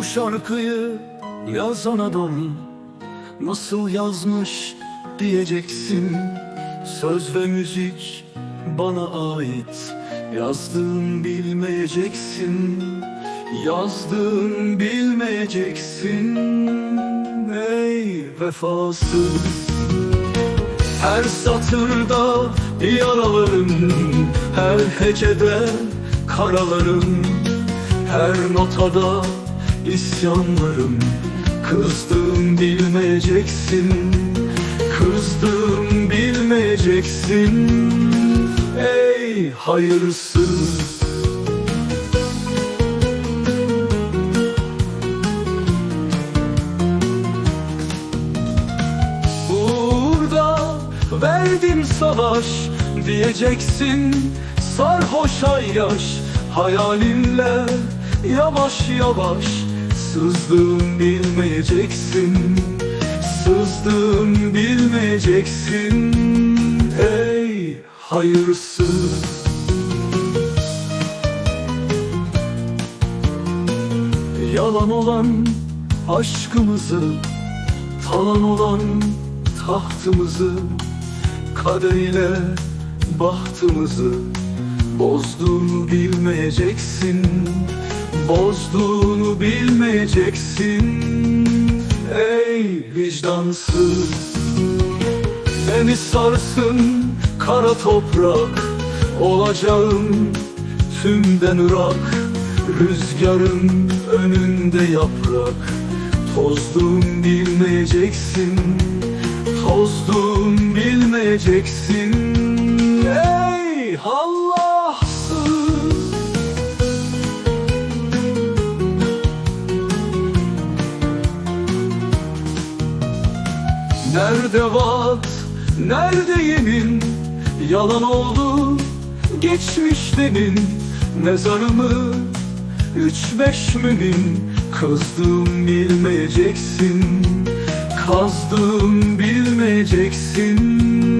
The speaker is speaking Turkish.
Bu şarkıyı yazan adam Nasıl yazmış diyeceksin? Söz ve müzik bana ait. Yazdığın bilmeyeceksin. Yazdığın bilmeyeceksin. Ey vefasız. Her satırda yaralarım Her hecede karalarım. Her notada isyanlarım Kızdığım bilmeyeceksin Kızdığım bilmeyeceksin. Ey hayırsız! Verdim savaş diyeceksin Sarhoş ayyaş hayalinle Yavaş yavaş sızdığım bilmeyeceksin. Sızdığım bilmeyeceksin. Ey hayırsız. Yalan olan aşkımızı Talan olan tahtımızı Kaderiyle bahtımızı Bozduğunu bilmeyeceksin Bozduğunu bilmeyeceksin Ey vicdansız. Beni sarsın kara toprak Olacağım tümden ırak Rüzgarın önünde yaprak. Tozduğum bilmeyeceksin Tozduğum bilmeyeceksin Nerede vaat, nerede yemin? Yalan oldu geçmiş demin. Mezarımı üç beş mümin? Kazdım bilmeyeceksin Kazdım bilmeyeceksin